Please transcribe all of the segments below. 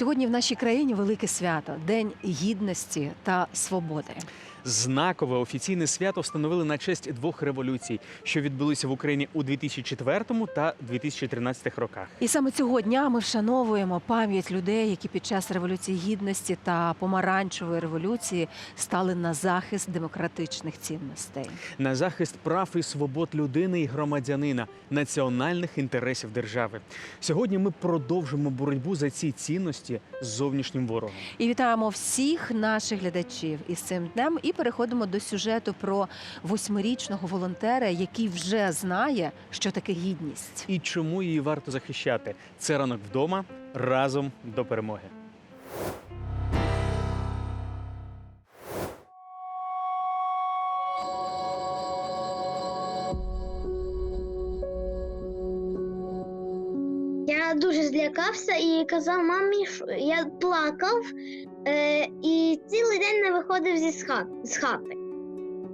Сьогодні в нашій країні велике свято День гідності та свободи. Знакове офіційне свято встановили на честь двох революцій, що відбулися в Україні у 2004 та 2013 роках. І саме цього дня ми вшановуємо пам'ять людей, які під час революції гідності та помаранчевої революції стали на захист демократичних цінностей. на захист прав і свобод людини і громадянина, національних інтересів держави. Сьогодні ми продовжимо боротьбу за ці цінності з зовнішнім ворогом. І вітаємо всіх наших глядачів із цим днем. І переходимо до сюжету про восьмирічного волонтера, який вже знає, що таке гідність. І чому її варто захищати? Це ранок вдома разом до перемоги. Злякався і казав мамі, що я плакав е, і цілий день не виходив зі хати.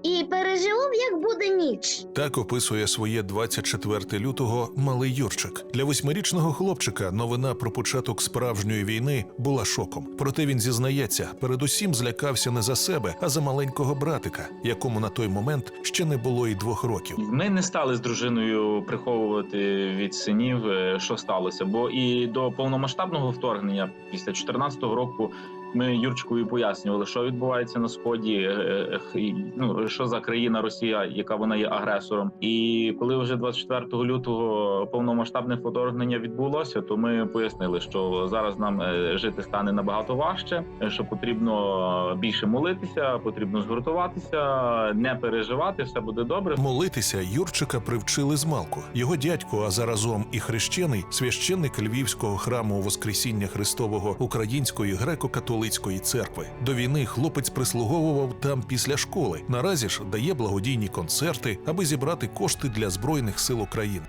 І переживав, як буде ніч. Так описує своє 24 лютого малий Юрчик. Для восьмирічного хлопчика новина про початок справжньої війни була шоком. Проте він зізнається, передусім злякався не за себе, а за маленького братика, якому на той момент ще не було й двох років. Ми не стали з дружиною приховувати від синів, е, що сталося. Бо і до повномасштабного вторгнення після 2014 року ми Юрчикові пояснювали, що відбувається на сході, е, е, ну що за країна Росія, яка вона є агресором. І коли вже 24 лютого повномасштабне вторгнення відбулося, то ми пояснили, що зараз нам е, жити стане набагато важче, що потрібно більше молитися, потрібно згуртуватися, не переживати, все буде добре. Молитися Юрчика привчили з малку. Його дядько, а заразом і хрещений, священник Львівського храму Воскресіння Христового Української греко-католицької церкви. До війни хлопець прислуговував там після школи. Наразі ж дає благодійні концерти, аби зібрати кошти для збройних сил України.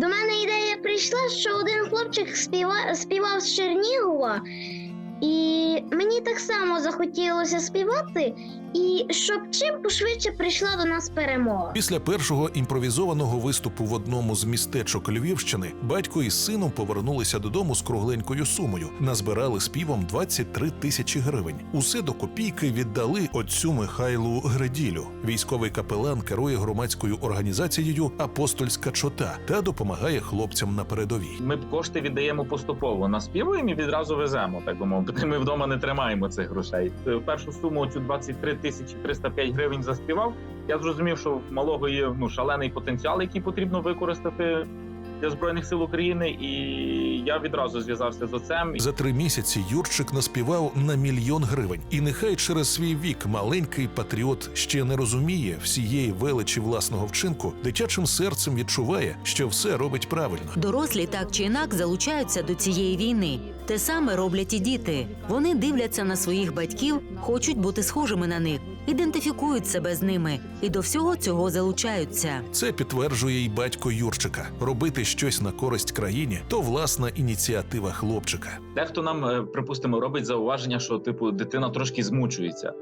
До мене ідея прийшла, що один хлопчик співа, співав з Чернігова, і мені так само захотілося співати, і щоб чим пошвидше прийшла до нас перемога. Після першого імпровізованого виступу в одному з містечок Львівщини батько із сином повернулися додому з кругленькою сумою. Назбирали співом 23 тисячі гривень. Усе до копійки віддали отцю Михайлу Греділю. Військовий капелан керує громадською організацією Апостольська чота та допомагає хлопцям на передовій. Ми кошти віддаємо поступово. Наспівуємо і відразу веземо. Так би мовити. Ми вдома не тримаємо цих грошей. Е, Першу суму цю 23 тисячі 305 гривень заспівав. Я зрозумів, що в малого є ну шалений потенціал, який потрібно використати для збройних сил України. І я відразу зв'язався з отцем. За три місяці Юрчик наспівав на мільйон гривень, і нехай через свій вік маленький патріот ще не розуміє всієї величі власного вчинку, дитячим серцем відчуває, що все робить правильно. Дорослі так чи інак залучаються до цієї війни. Те саме роблять і діти. Вони дивляться на своїх батьків, хочуть бути схожими на них, ідентифікують себе з ними і до всього цього залучаються. Це підтверджує й батько Юрчика. Робити щось на користь країні то власна ініціатива хлопчика. Дехто нам, е, припустимо, робить зауваження, що типу дитина трошки змучується.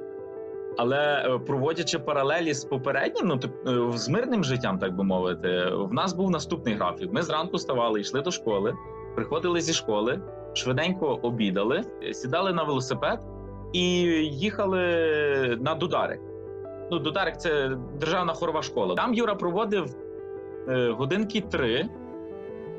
Але е, проводячи паралелі з попереднім, ну е, з мирним життям, так би мовити, в нас був наступний графік. Ми зранку ставали, йшли до школи, приходили зі школи, швиденько обідали, сідали на велосипед і їхали на Дударик. Ну, Дударик це державна хорова школа. Там Юра проводив е, годинки три.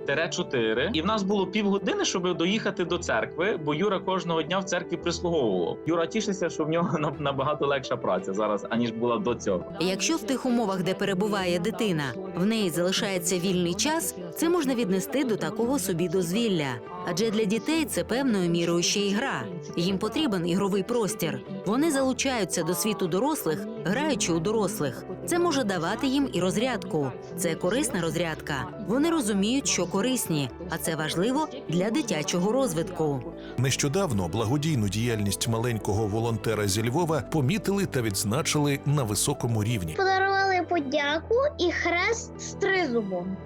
Тере 4. І в нас було півгодини, щоб доїхати до церкви, бо Юра кожного дня в церкві прислуговував. Юра тішився, що в нього набагато легша праця зараз, аніж була до цього. Якщо в тих умовах, де перебуває дитина, в неї залишається вільний час, це можна віднести до такого собі дозвілля. Адже для дітей це певною мірою ще й гра. Їм потрібен ігровий простір. Вони залучаються до світу дорослих, граючи у дорослих. Це може давати їм і розрядку. Це корисна розрядка. Вони розуміють, що корисні, а це важливо для дитячого розвитку. Нещодавно благодійну діяльність маленького волонтера зі Львова помітили та відзначили на високому рівні. Подарували подяку і хрест з тризубом.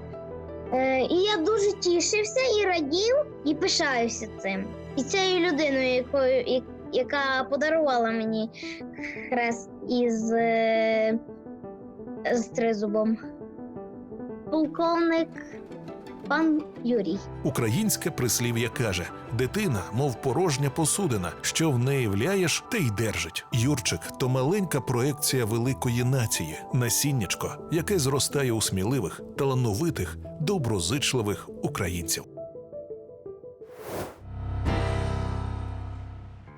Е, і я дуже тішився і радів, і пишаюся цим. І цією людиною, якою, яка подарувала мені хрест із, е, з тризубом. Полковник пан Юрій. Українське прислів'я каже: дитина, мов порожня посудина, що в неї вляєш, те й держить. Юрчик то маленька проекція великої нації, насіннячко, яке зростає у сміливих, талановитих, доброзичливих українців.